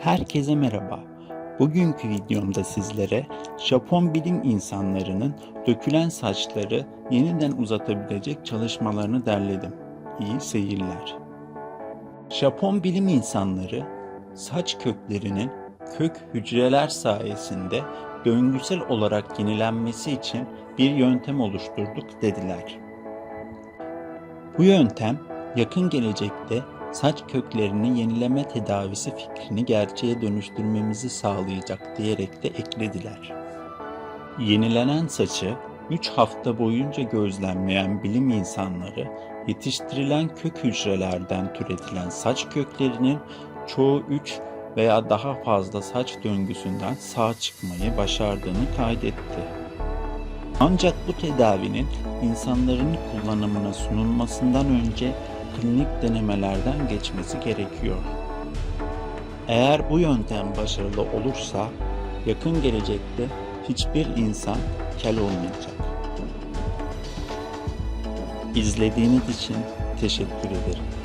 Herkese merhaba. Bugünkü videomda sizlere Japon bilim insanlarının dökülen saçları yeniden uzatabilecek çalışmalarını derledim. İyi seyirler. Japon bilim insanları saç köklerinin kök hücreler sayesinde döngüsel olarak yenilenmesi için bir yöntem oluşturduk dediler. Bu yöntem yakın gelecekte saç köklerini yenileme tedavisi fikrini gerçeğe dönüştürmemizi sağlayacak diyerek de eklediler. Yenilenen saçı 3 hafta boyunca gözlemleyen bilim insanları yetiştirilen kök hücrelerden türetilen saç köklerinin çoğu 3 veya daha fazla saç döngüsünden sağ çıkmayı başardığını kaydetti. Ancak bu tedavinin insanların kullanımına sunulmasından önce klinik denemelerden geçmesi gerekiyor. Eğer bu yöntem başarılı olursa yakın gelecekte hiçbir insan kel olmayacak. İzlediğiniz için teşekkür ederim.